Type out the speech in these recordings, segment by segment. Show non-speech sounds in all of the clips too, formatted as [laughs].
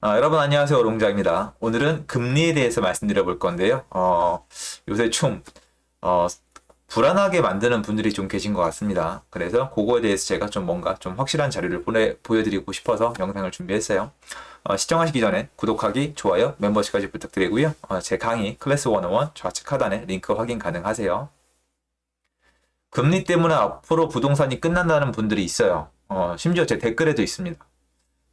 아, 여러분 안녕하세요. 롱자입니다. 오늘은 금리에 대해서 말씀드려 볼 건데요. 어, 요새 좀 어, 불안하게 만드는 분들이 좀 계신 것 같습니다. 그래서 그거에 대해서 제가 좀 뭔가 좀 확실한 자료를 보내, 보여드리고 싶어서 영상을 준비했어요. 어, 시청하시기 전에 구독하기, 좋아요, 멤버십까지 부탁드리고요. 어, 제 강의 클래스 101 좌측 하단에 링크 확인 가능하세요. 금리 때문에 앞으로 부동산이 끝난다는 분들이 있어요. 어, 심지어 제 댓글에도 있습니다.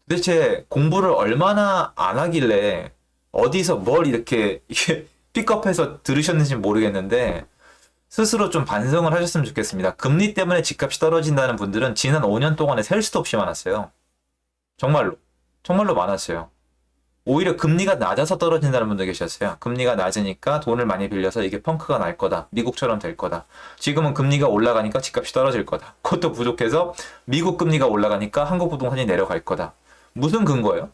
도대체 공부를 얼마나 안 하길래 어디서 뭘 이렇게 [laughs] 픽업해서 들으셨는지 모르겠는데 스스로 좀 반성을 하셨으면 좋겠습니다. 금리 때문에 집값이 떨어진다는 분들은 지난 5년 동안에 셀 수도 없이 많았어요. 정말로. 정말로 많았어요. 오히려 금리가 낮아서 떨어진다는 분도 계셨어요. 금리가 낮으니까 돈을 많이 빌려서 이게 펑크가 날 거다. 미국처럼 될 거다. 지금은 금리가 올라가니까 집값이 떨어질 거다. 그것도 부족해서 미국 금리가 올라가니까 한국 부동산이 내려갈 거다. 무슨 근거예요?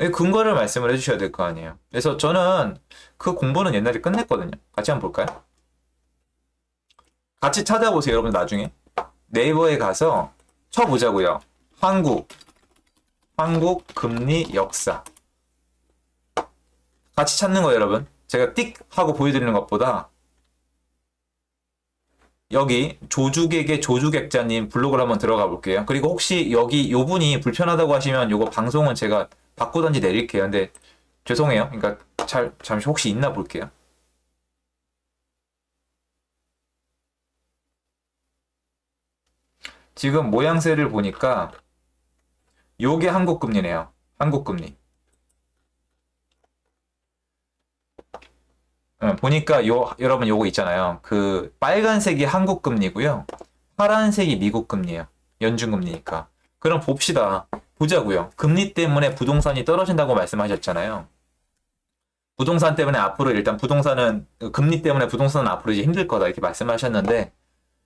예, 근거를 말씀을 해주셔야 될 거 아니에요. 그래서 저는 그 공부는 옛날에 끝냈거든요. 같이 한번 볼까요? 같이 찾아보세요, 여러분 나중에. 네이버에 가서 쳐보자고요. 한국, 한국 금리 역사. 같이 찾는 거예요, 여러분. 제가 띡 하고 보여드리는 것보다 여기 조주객의 조주객자님 블로그를 한번 들어가 볼게요. 그리고 혹시 여기 요 분이 불편하다고 하시면 요거 방송은 제가 바꾸던지 내릴게요. 근데 죄송해요. 그러니까 잘 잠시 혹시 있나 볼게요. 지금 모양새를 보니까 요게 한국 금리네요. 한국 금리. 보니까 요 여러분 요거 있잖아요. 그 빨간색이 한국 금리고요. 파란색이 미국 금리예요. 연준 금리니까. 그럼 봅시다. 보자고요. 금리 때문에 부동산이 떨어진다고 말씀하셨잖아요. 부동산 때문에 앞으로 일단 부동산은 금리 때문에 부동산은 앞으로 이제 힘들 거다 이렇게 말씀하셨는데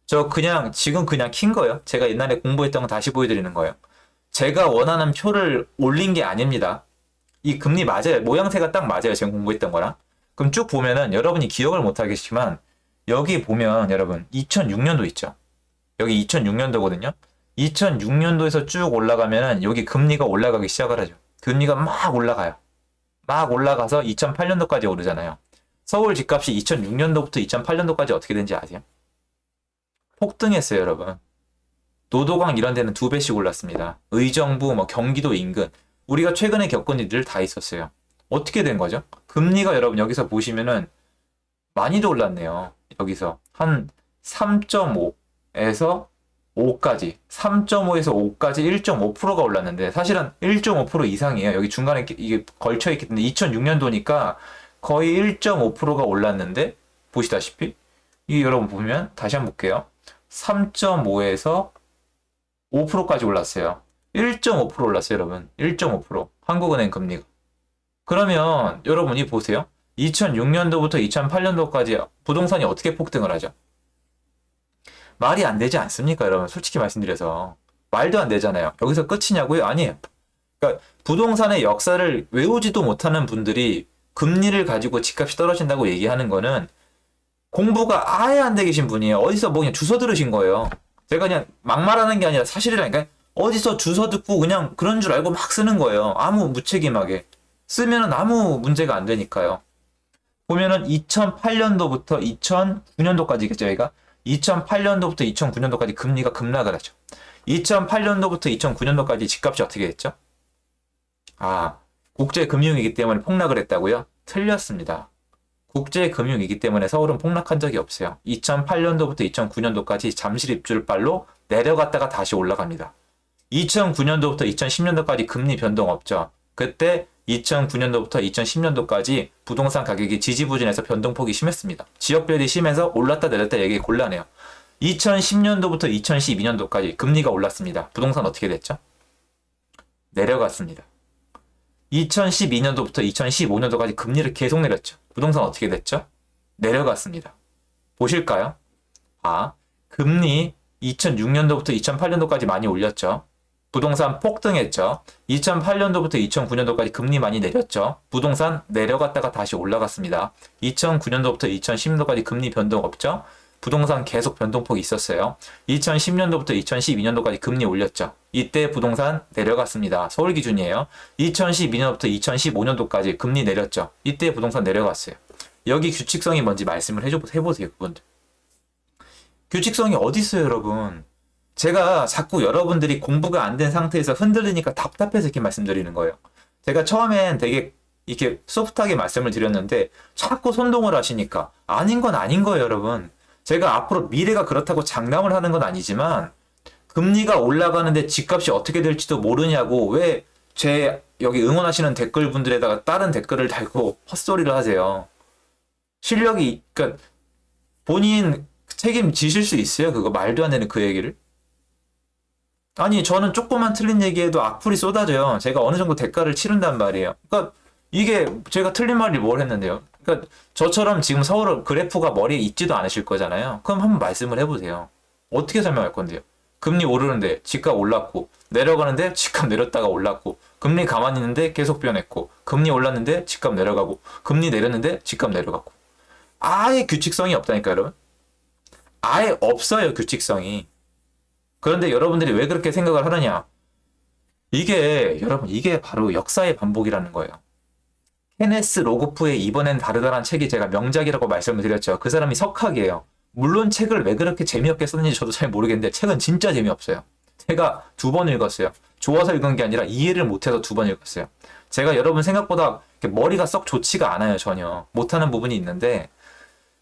저 그냥 지금 그냥 킨 거예요. 제가 옛날에 공부했던 거 다시 보여드리는 거예요. 제가 원하는 표를 올린 게 아닙니다. 이 금리 맞아요. 모양새가 딱 맞아요. 제가 공부했던 거랑. 그럼 쭉 보면은 여러분이 기억을 못 하겠지만 여기 보면 여러분 2006년도 있죠. 여기 2006년도거든요. 2006년도에서 쭉 올라가면은 여기 금리가 올라가기 시작을 하죠. 금리가 막 올라가요. 막 올라가서 2008년도까지 오르잖아요. 서울 집값이 2006년도부터 2008년도까지 어떻게 된지 아세요? 폭등했어요, 여러분. 노도강 이런 데는 두 배씩 올랐습니다. 의정부, 뭐 경기도 인근. 우리가 최근에 겪은 일들 다 있었어요. 어떻게 된 거죠? 금리가 여러분 여기서 보시면은 많이도 올랐네요. 여기서 한 3.5에서 5까지 3.5에서 5까지 1.5%가 올랐는데 사실은 1.5% 이상이에요. 여기 중간에 이게 걸쳐 있기 때문에 2006년도니까 거의 1.5%가 올랐는데 보시다시피 이 여러분 보면 다시 한번 볼게요. 3.5에서 5%까지 올랐어요. 1.5% 올랐어요, 여러분. 1.5%. 한국은행 금리가. 그러면 여러분이 보세요. 2006년도부터 2008년도까지 부동산이 어떻게 폭등을 하죠? 말이 안 되지 않습니까, 여러분? 솔직히 말씀드려서. 말도 안 되잖아요. 여기서 끝이냐고요? 아니에요. 그러니까 부동산의 역사를 외우지도 못하는 분들이 금리를 가지고 집값이 떨어진다고 얘기하는 거는 공부가 아예 안 돼 계신 분이에요. 어디서 뭐 그냥 주워 들으신 거예요. 제가 그냥 막말하는 게 아니라 사실이라니까 어디서 주워 듣고 그냥 그런 줄 알고 막 쓰는 거예요. 아무 무책임하게. 쓰면은 아무 문제가 안 되니까요. 보면은 2008년도부터 2009년도까지겠죠, 여기가. 2008년도부터 2009년도까지 금리가 급락을 하죠. 2008년도부터 2009년도까지 집값이 어떻게 됐죠? 아, 국제금융이기 때문에 폭락을 했다고요? 틀렸습니다. 국제금융이기 때문에 서울은 폭락한 적이 없어요. 2008년도부터 2009년도까지 잠실 입주발로 내려갔다가 다시 올라갑니다. 2009년도부터 2010년도까지 금리 변동 없죠. 그때 2009년도부터 2010년도까지 부동산 가격이 지지부진해서 변동폭이 심했습니다. 지역별이 심해서 올랐다 내렸다 얘기 곤란해요. 2010년도부터 2012년도까지 금리가 올랐습니다. 부동산 어떻게 됐죠? 내려갔습니다. 2012년도부터 2015년도까지 금리를 계속 내렸죠. 부동산 어떻게 됐죠? 내려갔습니다. 보실까요? 아, 금리 2006년도부터 2008년도까지 많이 올렸죠. 부동산 폭등했죠. 2008년도부터 2009년도까지 금리 많이 내렸죠. 부동산 내려갔다가 다시 올라갔습니다. 2009년도부터 2010년도까지 금리 변동 없죠. 부동산 계속 변동폭이 있었어요. 2010년도부터 2012년도까지 금리 올렸죠. 이때 부동산 내려갔습니다. 서울 기준이에요. 2012년부터 2015년도까지 금리 내렸죠. 이때 부동산 내려갔어요. 여기 규칙성이 뭔지 말씀을 해줘, 해보세요, 그분들. 규칙성이 어디 있어요, 여러분? 제가 자꾸 여러분들이 공부가 안 된 상태에서 흔들리니까 답답해서 이렇게 말씀드리는 거예요. 제가 처음엔 되게 이렇게 소프트하게 말씀을 드렸는데 자꾸 선동을 하시니까 아닌 건 아닌 거예요, 여러분. 제가 앞으로 미래가 그렇다고 장담을 하는 건 아니지만 금리가 올라가는데 집값이 어떻게 될지도 모르냐고 왜 제 여기 응원하시는 댓글 분들에다가 다른 댓글을 달고 헛소리를 하세요. 실력이 그러니까 본인 책임지실 수 있어요? 그거 말도 안 되는 그 얘기를? 아니 저는 조금만 틀린 얘기해도 악플이 쏟아져요. 제가 어느 정도 대가를 치른단 말이에요. 그러니까 이게 제가 틀린 말이 뭘 했는데요. 그러니까 저처럼 지금 서울 그래프가 머리에 있지도 않으실 거잖아요. 그럼 한번 말씀을 해보세요. 어떻게 설명할 건데요? 금리 오르는데 집값 올랐고 내려가는데 집값 내렸다가 올랐고 금리 가만히 있는데 계속 변했고 금리 올랐는데 집값 내려가고 금리 내렸는데 집값 내려가고 아예 규칙성이 없다니까 여러분. 아예 없어요 규칙성이. 그런데 여러분들이 왜 그렇게 생각을 하느냐? 이게 여러분 이게 바로 역사의 반복이라는 거예요. 케네스 로고프의 이번엔 다르다란 책이 제가 명작이라고 말씀을 드렸죠. 그 사람이 석학이에요. 물론 책을 왜 그렇게 재미없게 썼는지 저도 잘 모르겠는데 책은 진짜 재미없어요. 제가 두 번 읽었어요. 좋아서 읽은 게 아니라 이해를 못해서 두 번 읽었어요. 제가 여러분 생각보다 머리가 썩 좋지가 않아요, 전혀. 못하는 부분이 있는데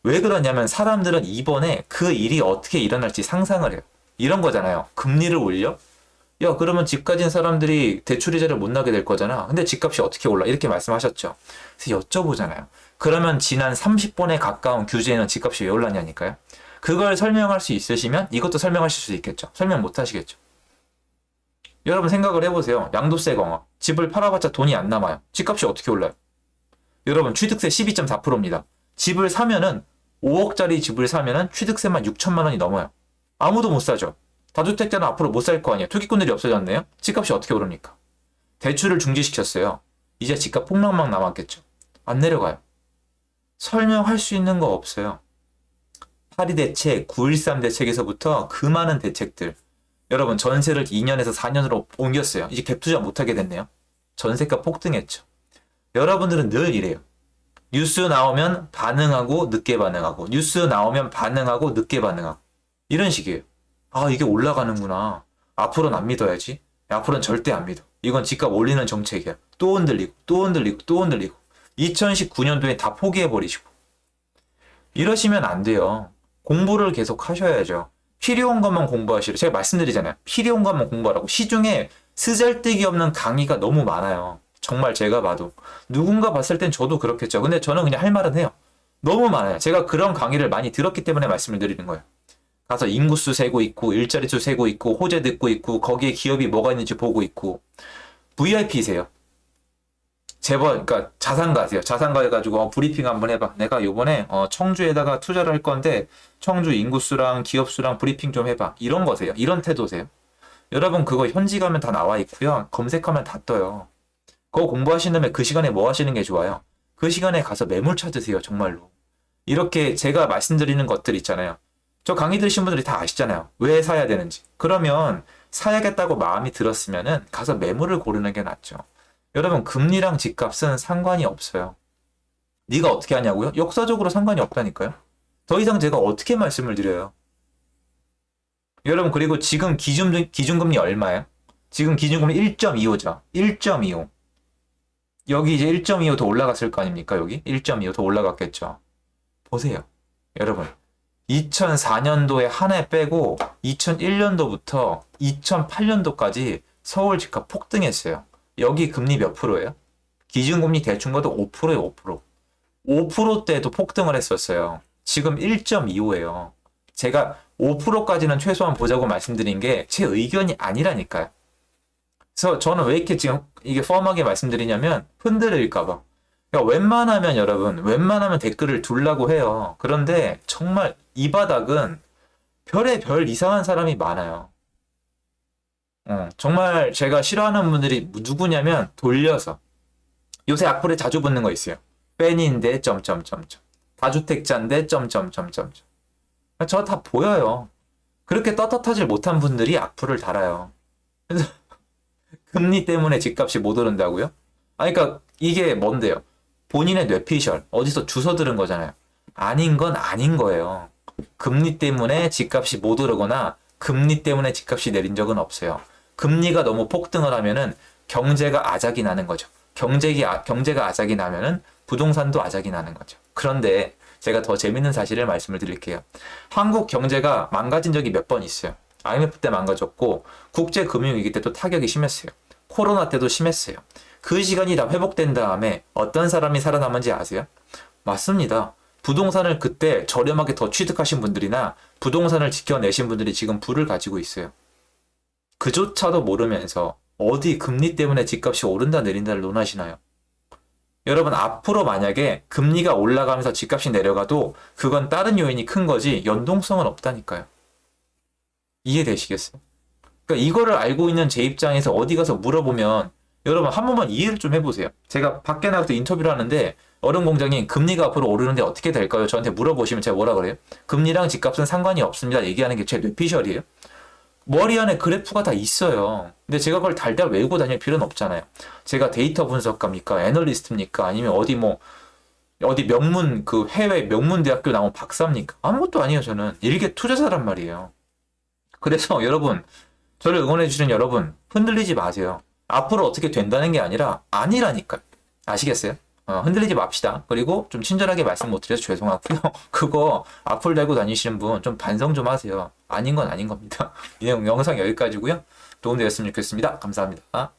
왜 그러냐면 사람들은 이번에 그 일이 어떻게 일어날지 상상을 해요. 이런 거잖아요. 금리를 올려? 야, 그러면 집 가진 사람들이 대출 이자를 못 나게 될 거잖아. 근데 집값이 어떻게 올라? 이렇게 말씀하셨죠. 그래서 여쭤보잖아요. 그러면 지난 30번에 가까운 규제는 집값이 왜 올랐냐니까요. 그걸 설명할 수 있으시면 이것도 설명하실 수 있겠죠. 설명 못 하시겠죠. 여러분 생각을 해보세요. 양도세 강화. 집을 팔아봤자 돈이 안 남아요. 집값이 어떻게 올라요? 여러분 취득세 12.4%입니다. 집을 사면은 5억짜리 집을 사면은 취득세만 6천만 원이 넘어요. 아무도 못 사죠. 다주택자는 앞으로 못 살 거 아니에요. 투기꾼들이 없어졌네요. 집값이 어떻게 오릅니까? 대출을 중지시켰어요. 이제 집값 폭락만 남았겠죠. 안 내려가요. 설명할 수 있는 거 없어요. 파리 대책, 9.13 대책에서부터 그 많은 대책들. 여러분 전세를 2년에서 4년으로 옮겼어요. 이제 갭 투자 못하게 됐네요. 전세가 폭등했죠. 여러분들은 늘 이래요. 뉴스 나오면 반응하고 늦게 반응하고 뉴스 나오면 반응하고 늦게 반응하고 이런 식이에요. 아 이게 올라가는구나. 앞으로는 안 믿어야지. 앞으로는 절대 안 믿어. 이건 집값 올리는 정책이야. 또 흔들리고 또 흔들리고 또 흔들리고 2019년도에 다 포기해버리시고 이러시면 안 돼요. 공부를 계속 하셔야죠. 필요한 것만 공부하시려. 제가 말씀드리잖아요. 필요한 것만 공부하라고. 시중에 쓰잘데기 없는 강의가 너무 많아요. 정말 제가 봐도. 누군가 봤을 땐 저도 그렇겠죠. 근데 저는 그냥 할 말은 해요. 너무 많아요. 제가 그런 강의를 많이 들었기 때문에 말씀을 드리는 거예요. 가서 인구수 세고 있고, 일자리 수 세고 있고, 호재 듣고 있고, 거기에 기업이 뭐가 있는지 보고 있고, VIP세요. 재벌, 그러니까 자산가 하세요. 자산가 해가지고 어, 브리핑 한번 해봐. 내가 요번에 어, 청주에다가 투자를 할 건데 청주 인구수랑 기업수랑 브리핑 좀 해봐. 이런 거세요. 이런 태도세요. 여러분 그거 현지 가면 다 나와 있고요. 검색하면 다 떠요. 그거 다음에 그 시간에 뭐 하시는 게 좋아요? 그 시간에 가서 매물 찾으세요. 정말로. 이렇게 제가 말씀드리는 것들 있잖아요. 저 강의 들으신 분들이 다 아시잖아요. 왜 사야 되는지. 그러면 사야겠다고 마음이 들었으면은 가서 매물을 고르는 게 낫죠. 여러분 금리랑 집값은 상관이 없어요. 네가 어떻게 하냐고요? 역사적으로 상관이 없다니까요. 더 이상 제가 어떻게 말씀을 드려요? 여러분 그리고 지금 기준 기준금리 얼마예요? 지금 기준금리 1.25죠. 1.25. 여기 이제 1.25 더 올라갔을 거 아닙니까? 여기 1.25 더 올라갔겠죠. 보세요. 여러분 2004년도에 한 해 빼고 2001년도부터 2008년도까지 서울 집값 폭등했어요. 여기 금리 몇 프로예요? 기준금리 대충 가도 5%예요, 5%. 5%대도 폭등을 했었어요. 지금 1.25예요. 제가 5%까지는 최소한 보자고 말씀드린 게 제 의견이 아니라니까요. 그래서 저는 왜 이렇게 지금 이게 펌하게 말씀드리냐면 흔들릴까봐. 그러니까 웬만하면 여러분, 웬만하면 댓글을 둘라고 해요. 그런데 정말 이 바닥은 별의 별 이상한 사람이 많아요. 어, 정말 제가 싫어하는 분들이 누구냐면 돌려서 요새 악플에 자주 붙는 거 있어요. 팬인데 점점점점 다주택자인데 점점점점 저 다 보여요. 그렇게 떳떳하지 못한 분들이 악플을 달아요. [laughs] 금리 때문에 집값이 못 오른다고요? 아니, 그러니까 이게 뭔데요? 본인의 뇌피셜, 어디서 주워 들은 거잖아요. 아닌 건 아닌 거예요. 금리 때문에 집값이 못 오르거나 금리 때문에 집값이 내린 적은 없어요. 금리가 너무 폭등을 하면은 경제가 아작이 나는 거죠. 경제가, 경제가 아작이 나면은 부동산도 아작이 나는 거죠. 그런데 제가 더 재밌는 사실을 말씀을 드릴게요. 한국 경제가 망가진 적이 몇 번 있어요. IMF 때 망가졌고 국제 금융 위기 때도 타격이 심했어요. 코로나 때도 심했어요. 그 시간이 다 회복된 다음에 어떤 사람이 살아남은지 아세요? 맞습니다. 부동산을 그때 저렴하게 더 취득하신 분들이나 부동산을 지켜내신 분들이 지금 부를 가지고 있어요. 그조차도 모르면서 어디 금리 때문에 집값이 오른다 내린다를 논하시나요? 여러분 앞으로 만약에 금리가 올라가면서 집값이 내려가도 그건 다른 요인이 큰 거지 연동성은 없다니까요. 이해되시겠어요? 그러니까 이거를 알고 있는 제 입장에서 어디 가서 물어보면 여러분 한 번만 이해를 좀 해보세요. 제가 밖에 나가서 인터뷰를 하는데 얼음 공장이 금리가 앞으로 오르는데 어떻게 될까요? 저한테 물어보시면 제가 뭐라 그래요? 금리랑 집값은 상관이 없습니다. 얘기하는 게 제 뇌피셜이에요. 머리 안에 그래프가 다 있어요. 근데 제가 그걸 달달 외우고 다닐 필요는 없잖아요. 제가 데이터 분석가입니까? 애널리스트입니까? 아니면 어디 뭐 어디 명문 그 해외 명문 대학교 나온 박사입니까? 아무것도 아니에요. 저는 일개 투자자란 말이에요. 그래서 [laughs] 여러분 저를 응원해 주시는 여러분 흔들리지 마세요. 앞으로 어떻게 된다는 게 아니라 아니라니까. 아시겠어요? 어, 흔들리지 맙시다. 그리고 좀 친절하게 말씀 못 드려서 죄송하고요. [laughs] 그거 악플 달고 다니시는 분 좀 반성 좀 하세요. 아닌 건 아닌 겁니다. [laughs] 이 영상 여기까지고요. 도움되었으면 좋겠습니다. 감사합니다.